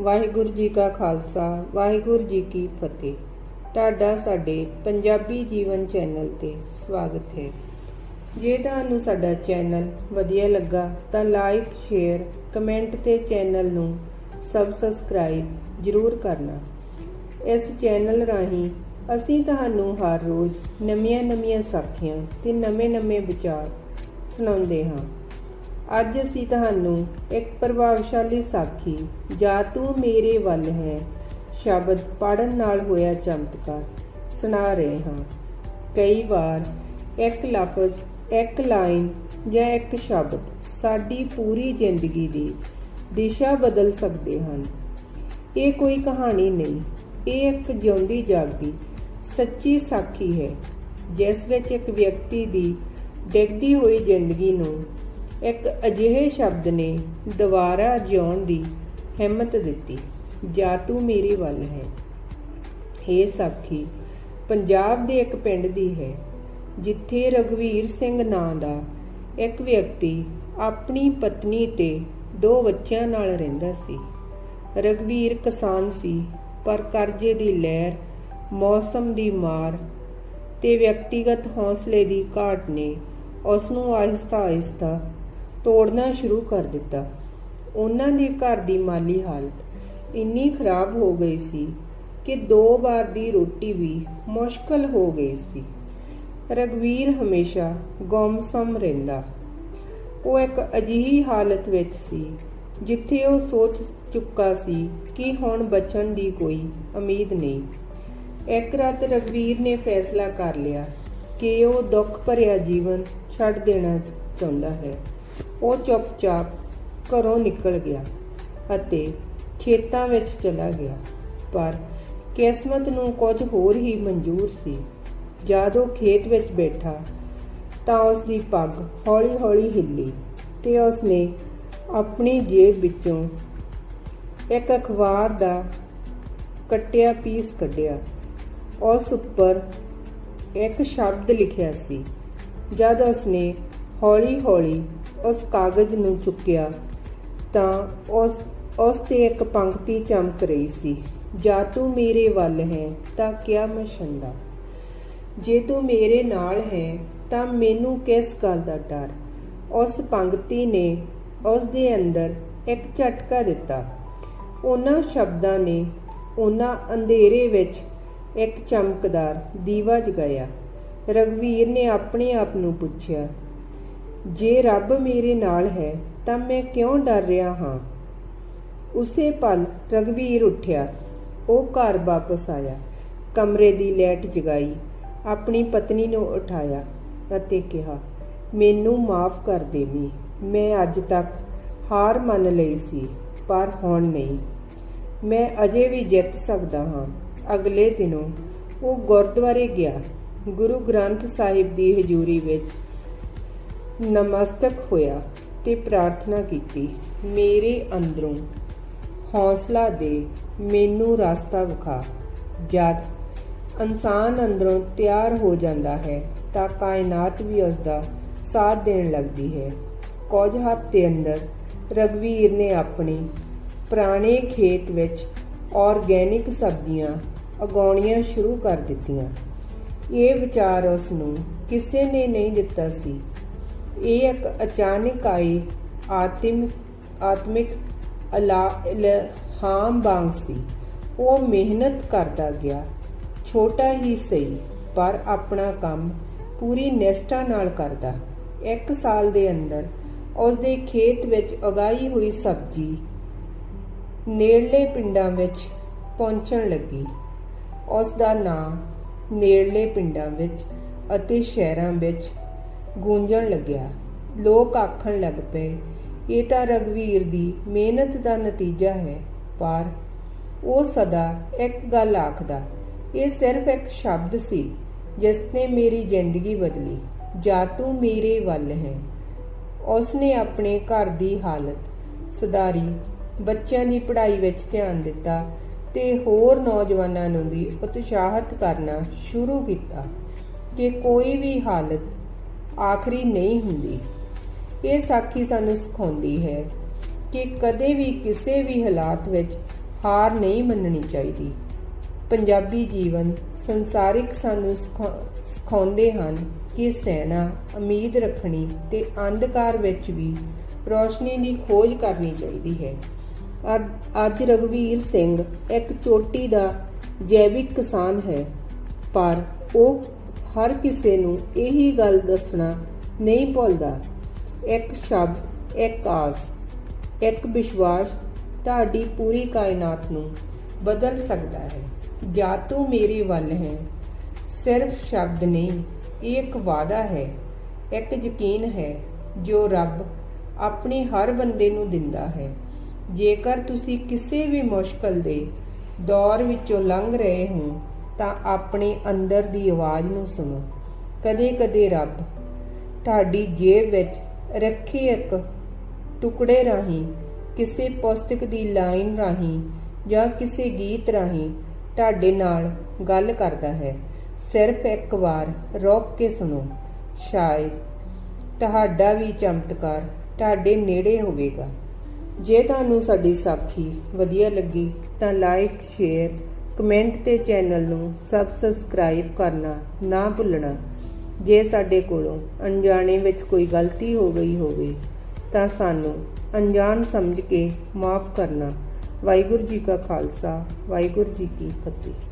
ਵਾਹਿਗੁਰੂ ਜੀ ਕਾ ਖਾਲਸਾ, ਵਾਹਿਗੁਰੂ ਜੀ ਕੀ ਫਤਿਹ। ਤੁਹਾਡਾ ਸਾਡੇ ਪੰਜਾਬੀ ਜੀਵਨ ਚੈਨਲ ਤੇ ਸਵਾਗਤ ਹੈ। ਜੇ ਤੁਹਾਨੂੰ ਸਾਡਾ ਚੈਨਲ ਵਧੀਆ ਲੱਗਾ ਤਾਂ ਲਾਈਕ, ਸ਼ੇਅਰ, ਕਮੈਂਟ ਤੇ ਚੈਨਲ ਨੂੰ ਸਬਸਕ੍ਰਾਈਬ ਜ਼ਰੂਰ ਕਰਨਾ। ਇਸ ਚੈਨਲ ਰਾਹੀਂ ਅਸੀਂ ਤੁਹਾਨੂੰ ਹਰ ਰੋਜ਼ ਨਵੀਆਂ-ਨਵੀਆਂ ਸਾਖੀਆਂ ਤੇ ਨਵੇਂ-ਨਵੇਂ ਵਿਚਾਰ ਸੁਣਾਉਂਦੇ ਹਾਂ। ਅੱਜ ਅਸੀਂ ਤੁਹਾਨੂੰ ਇੱਕ ਪ੍ਰਭਾਵਸ਼ਾਲੀ ਸਾਖੀ, ਜਾ ਤੂੰ ਮੇਰੇ ਵੱਲ ਹੈ ਸ਼ਬਦ ਪੜਨ ਨਾਲ ਹੋਇਆ ਚਮਤਕਾਰ ਸੁਣਾ ਰਹੇ ਹਾਂ। ਕਈ ਵਾਰ ਇੱਕ ਲਫ਼ਜ਼, ਇੱਕ ਲਾਈਨ ਜਾਂ ਇੱਕ ਸ਼ਬਦ ਸਾਡੀ ਪੂਰੀ ਜ਼ਿੰਦਗੀ ਦੀ ਦਿਸ਼ਾ ਬਦਲ ਸਕਦੇ ਹਨ। ਇਹ ਕੋਈ ਕਹਾਣੀ ਨਹੀਂ, ਇਹ ਇੱਕ ਜਿਉਂਦੀ ਜਾਗਦੀ ਸੱਚੀ ਸਾਖੀ ਹੈ, ਜਿਸ ਵਿੱਚ ਇੱਕ ਵਿਅਕਤੀ ਦੀ ਡਿੱਗਦੀ ਹੋਈ ਜ਼ਿੰਦਗੀ ਨੂੰ ਇੱਕ ਅਜਿਹੇ ਸ਼ਬਦ ਨੇ ਦੁਬਾਰਾ ਜਿਉਣ ਦੀ ਹਿੰਮਤ ਦਿੱਤੀ। ਜਾ ਤੂੰ ਮੇਰੇ ਵੱਲ ਹੈ। ਇਹ ਸਾਖੀ, ਪੰਜਾਬ ਦੇ ਇੱਕ ਪਿੰਡ ਦੀ ਹੈ, ਜਿੱਥੇ ਰਗਵੀਰ ਸਿੰਘ ਨਾਂ ਦਾ ਇੱਕ ਵਿਅਕਤੀ ਆਪਣੀ ਪਤਨੀ ਤੇ ਦੋ ਬੱਚਿਆਂ ਨਾਲ ਰਹਿੰਦਾ ਸੀ। ਰਗਵੀਰ ਕਿਸਾਨ ਸੀ, ਪਰ ਕਰਜ਼ੇ ਦੀ ਲਹਿਰ, ਮੌਸਮ ਦੀ ਮਾਰ ਤੇ ਵਿਅਕਤੀਗਤ ਹੌਸਲੇ ਦੀ ਘਾਟ ਨੇ ਉਸ ਨੂੰ ਆਹਿਸਤਾ-ਆਹਿਸਤਾ ਤੋੜਨਾ ਸ਼ੁਰੂ ਕਰ ਦਿੱਤਾ। ਉਹਨਾਂ ਦੇ ਘਰ ਦੀ ਮਾਲੀ ਹਾਲਤ ਇੰਨੀ ਖਰਾਬ ਹੋ ਗਈ ਸੀ ਕਿ ਦੋ ਵਾਰ ਦੀ ਰੋਟੀ ਵੀ ਮੁਸ਼ਕਲ ਹੋ ਗਈ ਸੀ। ਰਗਵੀਰ ਹਮੇਸ਼ਾ ਗੁੰਮਸਮ ਰਹਿੰਦਾ। ਉਹ ਇੱਕ ਅਜਿਹੀ ਹਾਲਤ ਵਿੱਚ ਸੀ ਜਿੱਥੇ ਉਹ ਸੋਚ ਚੁੱਕਾ ਸੀ ਕਿ ਹੁਣ ਬਚਣ ਦੀ ਕੋਈ ਉਮੀਦ ਨਹੀਂ। ਇੱਕ ਰਾਤ ਰਗਵੀਰ ਨੇ ਫੈਸਲਾ ਕਰ ਲਿਆ ਕਿ ਉਹ ਦੁੱਖ ਭਰਿਆ ਜੀਵਨ ਛੱਡ ਦੇਣਾ ਚਾਹੁੰਦਾ ਹੈ। ਉਹ ਚੁੱਪਚਾਪ ਘਰੋਂ ਨਿਕਲ ਗਿਆ ਅਤੇ ਖੇਤਾਂ ਵਿੱਚ ਚਲਾ ਗਿਆ। ਪਰ ਕਿਸਮਤ ਨੂੰ ਕੁਝ ਹੋਰ ਹੀ ਮਨਜ਼ੂਰ ਸੀ। ਜਦ ਉਹ ਖੇਤ ਵਿੱਚ ਬੈਠਾ ਤਾਂ ਉਸ ਦੀ ਪੱਗ ਹੌਲੀ-ਹੌਲੀ ਹਿੱਲੀ ਤੇ ਉਸ ਨੇ ਆਪਣੀ ਜੇਬ ਵਿੱਚੋਂ ਇੱਕ ਅਖਬਾਰ ਦਾ ਕੱਟਿਆ ਪੀਸ ਕੱਢਿਆ। ਉਸ ਉੱਪਰ ਇੱਕ ਸ਼ਬਦ ਲਿਖਿਆ ਸੀ। ਜਦ ਉਸਨੇ ਹੌਲੀ-ਹੌਲੀ ਉਸ ਕਾਗਜ਼ ਨੂੰ ਚੁੱਕਿਆ ਤਾਂ ਉਸ ਉਸ ਤੇ ਇੱਕ ਪੰਕਤੀ ਚਮਕ ਰਹੀ ਸੀ। ਜਾਂ ਤੂੰ ਮੇਰੇ ਵੱਲ ਹੈ ਤਾਂ ਕਿਆ ਮਸ਼ੰਦਾ? ਜੇ ਤੂੰ ਮੇਰੇ ਨਾਲ ਹੈ ਤਾਂ ਮੈਨੂੰ ਕਿਸ ਗੱਲ ਦਾ ਡਰ? ਉਸ ਪੰਕਤੀ ਨੇ ਉਸ ਦੇ ਅੰਦਰ ਇੱਕ ਝਟਕਾ ਦਿੱਤਾ। ਉਹਨਾਂ ਸ਼ਬਦਾਂ ਨੇ ਉਹਨਾਂ ਅੰਧੇਰੇ ਵਿੱਚ ਇੱਕ ਚਮਕਦਾਰ ਦੀਵਾ ਜਗਾਇਆ। ਰਗਵੀਰ ਨੇ ਆਪਣੇ ਆਪ ਨੂੰ ਪੁੱਛਿਆ ਜੇ ਰੱਬ ਮੇਰੇ ਨਾਲ ਹੈ, ਤਾਂ ਮੈਂ ਕਿਉਂ ਡਰ ਰਿਹਾ ਹਾਂ? ਉਸੇ ਪਲ ਰਗਵੀਰ ਉੱਠਿਆ। ਉਹ ਘਰ ਵਾਪਸ ਆਇਆ। ਕਮਰੇ ਦੀ ਲੈਟ ਜਗਾਈ। ਆਪਣੀ ਪਤਨੀ ਨੂੰ ਉਠਾਇਆ ਅਤੇ ਕਿਹਾ, ਮੈਨੂੰ ਮਾਫ ਕਰ ਦੇਵੀ ਮੈਂ ਅੱਜ ਤੱਕ ਹਾਰ ਮੰਨ ਲਈ ਸੀ, ਪਰ ਹੁਣ ਨਹੀਂ। ਮੈਂ ਅਜੇ ਵੀ ਜਿੱਤ ਸਕਦਾ ਹਾਂ। ਅਗਲੇ ਦਿਨੋਂ ਉਹ ਗੁਰਦੁਆਰੇ ਗਿਆ। ਗੁਰੂ ਗ੍ਰੰਥ ਸਾਹਿਬ ਦੀ ਹਜ਼ੂਰੀ ਵਿੱਚ ਨਮਸਤਕ ਹੋਇਆ ਤੇ ਪ੍ਰਾਰਥਨਾ ਕੀਤੀ, ਮੇਰੇ ਅੰਦਰੋਂ ਹੌਸਲਾ ਦੇ, ਮੈਨੂੰ ਰਸਤਾ ਵਿਖਾ। ਜਦ ਇਨਸਾਨ ਅੰਦਰੋਂ ਤਿਆਰ ਹੋ ਜਾਂਦਾ ਹੈ, ਤਾਂ ਕਾਇਨਾਤ ਵੀ ਉਸ ਦਾ ਸਾਥ ਦੇਣ ਲੱਗਦੀ ਹੈ। ਕੁਝ ਹਫ਼ਤੇ ਅੰਦਰ ਰਗਵੀਰ ਨੇ ਆਪਣੀ ਪੁਰਾਣੇ ਖੇਤ ਵਿੱਚ ਆਰਗੈਨਿਕ ਸਬਜ਼ੀਆਂ ਉਗਾਉਣੀਆਂ ਸ਼ੁਰੂ ਕਰ ਦਿੱਤੀਆਂ। ਇਹ ਵਿਚਾਰ ਉਸ ਨੂੰ ਕਿਸੇ ਨੇ ਨਹੀਂ ਦਿੱਤਾ ਸੀ। ਇਹ ਇੱਕ ਅਚਾਨਕ ਆਈ ਆਤਮ, ਆਤਮਿਕ ਇਲਹਾਮ ਵਾਂਗ ਸੀ। ਉਹ ਮਿਹਨਤ ਕਰਦਾ ਗਿਆ। ਛੋਟਾ ਹੀ ਸਹੀ, ਪਰ ਆਪਣਾ ਕੰਮ ਪੂਰੀ ਨਿਸ਼ਠਾ ਨਾਲ ਕਰਦਾ। ਇੱਕ ਸਾਲ ਦੇ ਅੰਦਰ ਉਸ ਦੇ ਖੇਤ ਵਿੱਚ ਉਗਾਈ ਹੋਈ ਸਬਜ਼ੀ ਨੇੜਲੇ ਪਿੰਡਾਂ ਵਿੱਚ ਪਹੁੰਚਣ ਲੱਗੀ। ਉਸ ਦਾ ਨਾਂ ਨੇੜਲੇ ਪਿੰਡਾਂ ਵਿੱਚ ਅਤੇ ਸ਼ਹਿਰਾਂ ਵਿੱਚ ਗੂੰਜਣ ਲੱਗਿਆ। ਲੋਕ ਆਖਣ ਲੱਗ ਪਏ, ਇਹ ਤਾਂ ਰਗਵੀਰ ਦੀ ਮਿਹਨਤ ਦਾ ਨਤੀਜਾ ਹੈ, ਪਰ ਉਹ ਸਦਾ ਇੱਕ ਗੱਲ ਆਖਦਾ, ਇਹ ਸਿਰਫ ਇੱਕ ਸ਼ਬਦ ਸੀ ਜਿਸ ਨੇ ਮੇਰੀ ਜ਼ਿੰਦਗੀ ਬਦਲੀ, ਜਾ ਤੂੰ ਮੇਰੇ ਵੱਲ ਹੈ। ਉਸ ਨੇ ਆਪਣੇ ਘਰ ਦੀ ਹਾਲਤ ਸੁਧਾਰੀ, ਬੱਚਿਆਂ ਦੀ ਪੜ੍ਹਾਈ ਵਿੱਚ ਧਿਆਨ ਦਿੱਤਾ ਤੇ ਹੋਰ ਨੌਜਵਾਨਾਂ ਨੂੰ ਵੀ ਉਤਸ਼ਾਹਿਤ ਕਰਨਾ ਸ਼ੁਰੂ ਕੀਤਾ ਕਿ ਕੋਈ ਵੀ ਹਾਲਤ ਆਖਰੀ ਨਹੀਂ ਹੁੰਦੀ। ਇਹ ਸਾਖੀ ਸਾਨੂੰ ਸਿਖਾਉਂਦੀ ਹੈ ਕਿ ਕਦੇ ਵੀ ਕਿਸੇ ਵੀ ਹਾਲਾਤ ਵਿੱਚ ਹਾਰ ਨਹੀਂ ਮੰਨਣੀ ਚਾਹੀਦੀ। ਪੰਜਾਬੀ ਜੀਵਨ ਸੰਸਾਰਿਕ ਸਾਨੂੰ ਸਿਖਾ- ਸਿਖਾਉਂਦੇ ਹਨ ਕਿ ਸੈਨਾ, ਉਮੀਦ ਰੱਖਣੀ ਤੇ ਅੰਧਕਾਰ ਵਿੱਚ ਵੀ ਰੋਸ਼ਨੀ ਦੀ ਖੋਜ ਕਰਨੀ ਚਾਹੀਦੀ ਹੈ। ਅ- ਅੱਜ ਰਗਵੀਰ ਸਿੰਘ ਇੱਕ ਚੋਟੀ ਦਾ ਜੈਵਿਕ ਕਿਸਾਨ ਹੈ, ਪਰ ਉਹ ਹਰ ਕਿਸੇ ਨੂੰ ਇਹੀ ਗੱਲ ਦੱਸਣਾ ਨਹੀਂ ਭੁੱਲਦਾ। ਇੱਕ ਸ਼ਬਦ, ਇੱਕ ਆਸ, ਇੱਕ ਵਿਸ਼ਵਾਸ ਤੁਹਾਡੀ ਪੂਰੀ ਕਾਇਨਾਤ ਨੂੰ ਬਦਲ ਸਕਦਾ ਹੈ। ਜਾਤੂ ਤੂੰ ਮੇਰੇ ਵੱਲ ਹੈ। ਸਿਰਫ ਸ਼ਬਦ ਨਹੀਂ, ਇਹ ਇੱਕ ਵਾਅਦਾ ਹੈ, ਇੱਕ ਯਕੀਨ ਹੈ, ਜੋ ਰੱਬ ਆਪਣੇ ਹਰ ਬੰਦੇ ਨੂੰ ਦਿੰਦਾ ਹੈ। ਜੇਕਰ ਤੁਸੀਂ ਕਿਸੇ ਵੀ ਮੁਸ਼ਕਲ ਦੇ ਦੌਰ ਵਿੱਚੋਂ ਲੰਘ ਰਹੇ ਹੋ ਤਾਂ ਆਪਣੇ ਅੰਦਰ ਦੀ ਆਵਾਜ਼ ਨੂੰ ਸੁਣੋ। ਕਦੇ-ਕਦੇ ਰੱਬ, ਤੁਹਾਡੀ ਜੇਬ ਵਿੱਚ ਰੱਖੀ ਇੱਕ ਟੁਕੜੇ ਰਾਹੀਂ, ਕਿਸੇ ਪੁਸਤਕ ਦੀ ਲਾਈਨ ਰਾਹੀਂ ਜਾਂ ਕਿਸੇ ਗੀਤ ਰਾਹੀਂ ਤੁਹਾਡੇ ਨਾਲ ਗੱਲ ਕਰਦਾ ਹੈ। ਸਿਰਫ ਇੱਕ ਵਾਰ ਰੋਕ ਕੇ ਸੁਣੋ। ਸ਼ਾਇਦ ਤੁਹਾਡਾ ਵੀ ਚਮਤਕਾਰ ਤੁਹਾਡੇ ਨੇੜੇ ਹੋਵੇਗਾ। ਜੇ ਤੁਹਾਨੂੰ ਸਾਡੀ ਸਾਖੀ ਵਧੀਆ ਲੱਗੀ ਤਾਂ ਲਾਈਕ ਸ਼ੇਅਰ ਕਮੈਂਟ ਤੇ ਚੈਨਲ ਨੂੰ ਸਬਸਕ੍ਰਾਈਬ ਕਰਨਾ ਨਾ ਭੁੱਲਣਾ। ਜੇ ਸਾਡੇ ਕੋਲੋਂ ਅਣਜਾਣੇ ਵਿੱਚ ਕੋਈ ਗਲਤੀ ਹੋ ਗਈ ਹੋਵੇ, ਤਾਂ ਸਾਨੂੰ ਅਣਜਾਣ ਸਮਝ ਕੇ ਮਾਫ ਕਰਨਾ। ਵਾਹਿਗੁਰੂ ਜੀ ਕਾ ਖਾਲਸਾ, ਵਾਹਿਗੁਰੂ ਜੀ ਕੀ ਫਤਿਹ।